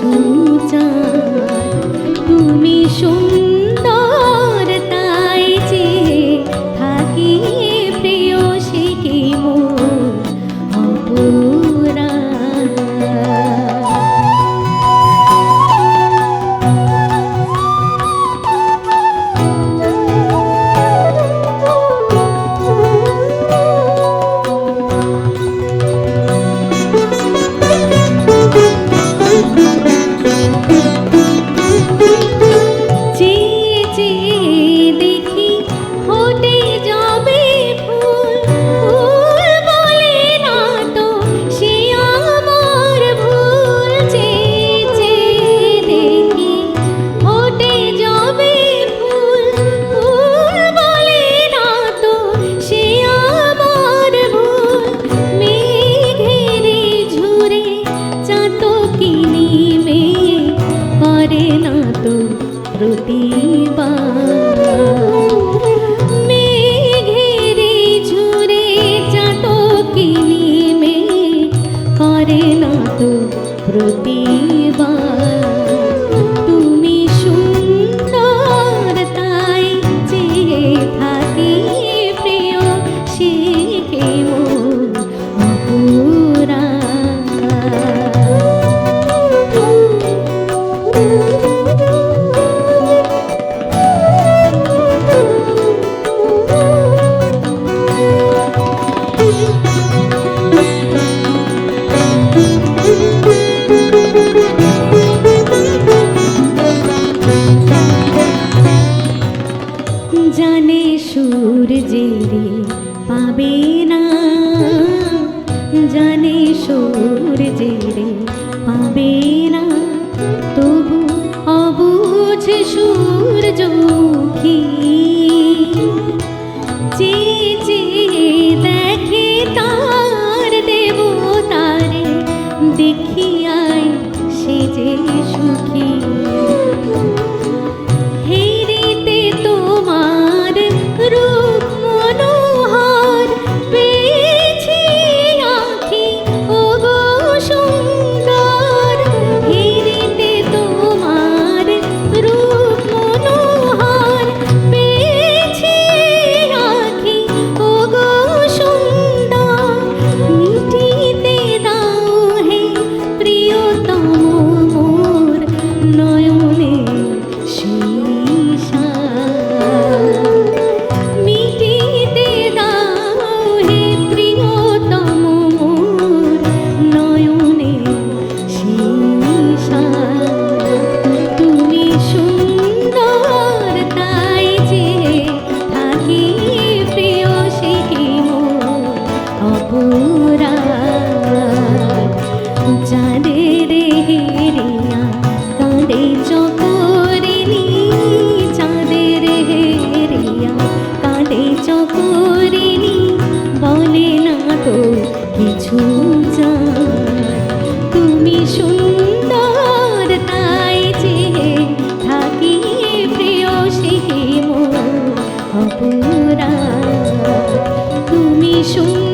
to প্রতিবার জানে সূর্যেরে পাবে না তবু অবুঝ সূর্যমুখী তোমরা তুমি সুন্দর